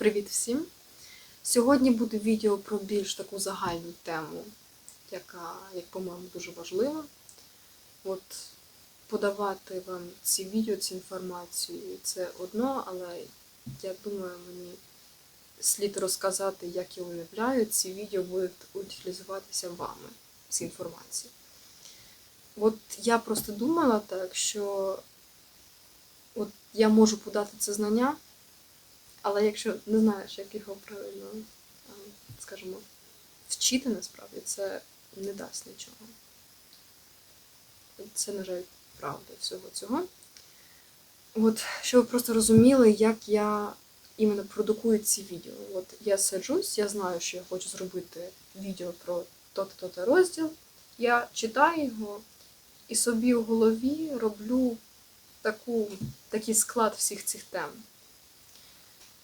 Привіт всім! Сьогодні буде відео про більш таку загальну тему, яка, як по-моєму, дуже важлива. От подавати вам ці відео, цю інформацію це одно, але я думаю, мені слід розказати, як я уявляю, ці відео будуть утилізуватися вами, ці інформації. От я просто думала так, що от я можу подати це знання. Але якщо не знаєш, як його правильно, скажімо, вчити насправді, це не дасть нічого. Це, на жаль, правда всього цього. От, щоб ви просто розуміли, як я іменно продукую ці відео. От я саджусь, я знаю, що я хочу зробити відео про то-то то-то розділ. Я читаю його і собі в голові роблю таку, такий склад всіх цих тем.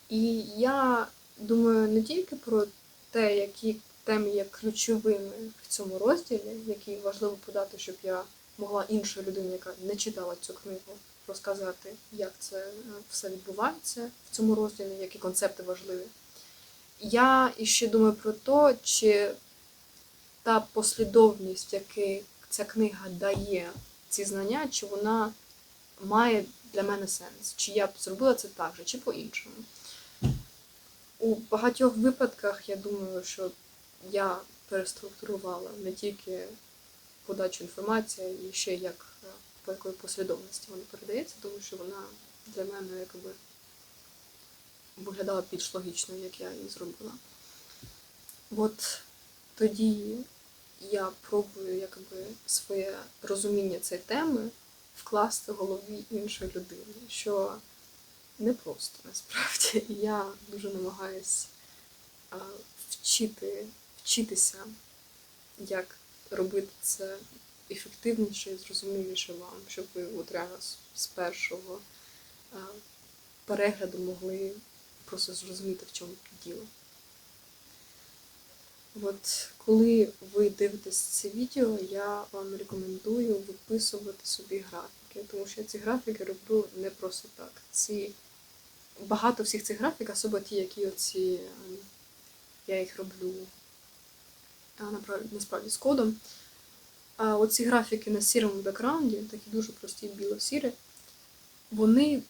І я думаю не тільки про те, які теми є ключовими в цьому розділі, які важливо подати, щоб я могла іншій людині, яка не читала цю книгу, розказати, як це е, все відбувається в цьому розділі, які концепти важливі. Я іще думаю про те, чи та послідовність, яку ця книга дає ці знання, чи вона має для мене сенс, чи я б зробила це так же, чи по-іншому. У багатьох випадках я думаю, що я переструктурувала не тільки подачу інформації, і ще як е, по якої послідовності вона передається, тому що вона для мене якби виглядала більш логічною, як я її зробила. От тоді я пробую якби своє розуміння цієї теми вкласти в голові іншої людини. що не просто насправді. Я дуже намагаюсь а, вчити, вчитися, як робити це ефективніше і зрозуміліше вам, щоб ви от реально з- першого перегляду могли просто зрозуміти, в чому діло. От коли ви дивитесь це відео, я вам рекомендую виписувати собі графіки, тому що я ці графіки роблю не просто так. Ці багато всіх цих графік, особливо ті, які оці ем, я їх роблю насправді з кодом. А оці графіки на сірому бекграунді, такі дуже прості біло-сірі, вони,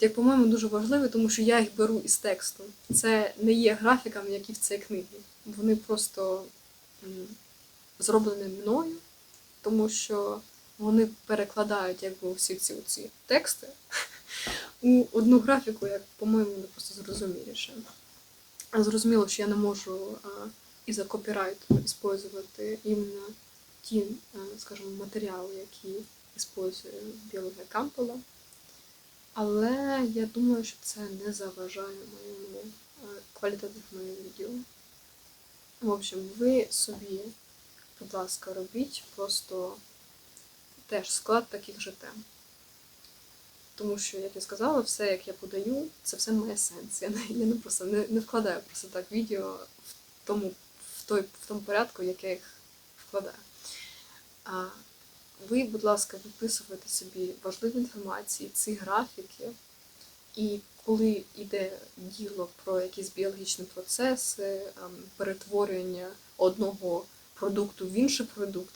як по-моєму, дуже важливі, тому що я їх беру із тексту. Це не є графіками, які в цій книгі. Вони просто зроблені мною, тому що вони перекладають якби всі ці оці тексти у одну графіку, як, по-моєму, не просто зрозуміліше. Зрозуміло, що я не можу а, із-за копірайту використовувати іменно ті, скажімо, матеріали, які використовує біологія Кампола. Але я думаю, що це не заважає моєму а, квалітативному відео. В общем, ви собі, будь ласка, робіть просто теж склад таких же тем. Тому що, як я сказала, все, як я подаю, це все має сенс. Я не, я не просто не, не вкладаю просто так відео в тому, в той, в тому порядку, як я їх вкладаю. А ви, будь ласка, виписуйте собі важливі інформації, ці графіки, і коли йде діло про якісь біологічні процеси, ем, перетворення одного продукту в інший продукт,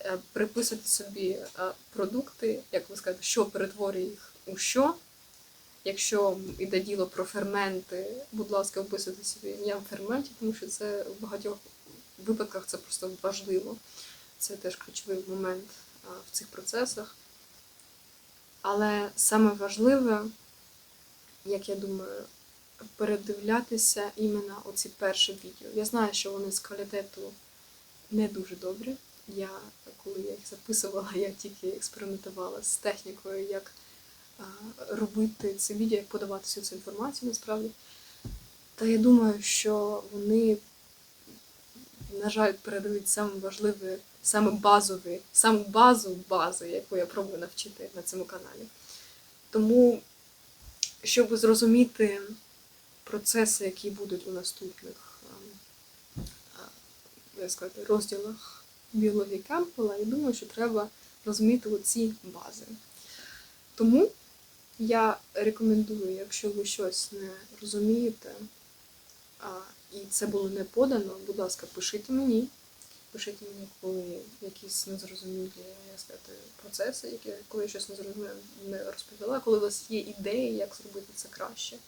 е, приписуйте собі е, продукти, як ви скажете, що перетворює їх у що. Якщо йде діло про ферменти, будь ласка, вписуйте собі ім'я ферментів, тому що це в багатьох випадках це просто важливо. Це теж ключовий момент в цих процесах. Але саме важливе, як я думаю, передивлятися іменно оці перші відео. Я знаю, що вони з квалітету не дуже добрі. Я, коли я їх записувала, я тільки експериментувала з технікою, як робити це відео, як подавати всю цю інформацію насправді. Та я думаю, що вони, на жаль, передають саме важливе, саме базові, саму базу бази, яку я пробую навчити на цьому каналі. Тому, щоб зрозуміти процеси, які будуть у наступних ем, як сказати, розділах біології Кемпела, я думаю, що треба розуміти оці бази. Тому Я рекомендую, якщо ви щось не розумієте, а, і це було не подано, будь ласка, пишіть мені. Пишіть мені, коли якісь незрозумілі як сказати, процеси, які, коли я щось незрозуміле не розповіла, коли у вас є ідеї, як зробити це краще.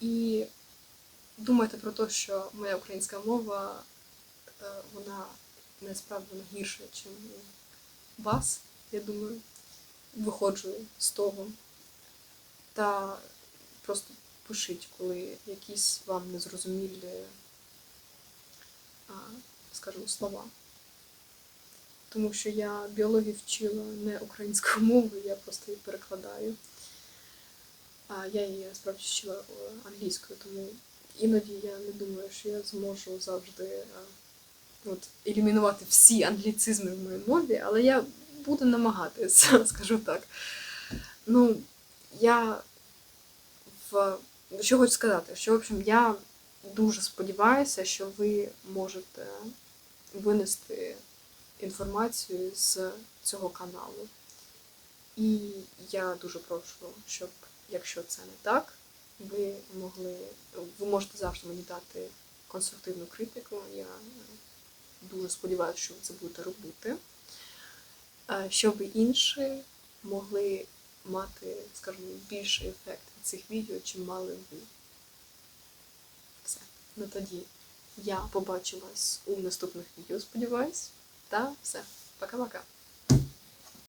І думайте про те, що моя українська мова, е, вона не справді гірша, ніж у вас, я думаю, виходжу з того. Та просто пишіть, коли якісь вам незрозумілі, скажімо, слова. Тому що я біологію вчила не українською мовою, я просто її перекладаю. А я її справді вчила е, англійською, тому іноді я не думаю, що я зможу завжди е, от, елімінувати всі англіцизми в моїй мові, але я буду намагатися, скажу так. Ну, я в що хочу сказати, що в общем я дуже сподіваюся, що ви можете винести інформацію з цього каналу. І я дуже прошу, щоб, якщо це не так, ви могли, ви можете завжди мені дати конструктивну критику. Я дуже сподіваюся, що ви це будете робити, Е, щоб інші могли мати, скажімо, більший ефект від цих відео, чим мали ви. Все. Ну тоді я побачу вас у наступних відео, сподіваюсь. Та все. Пока-пока.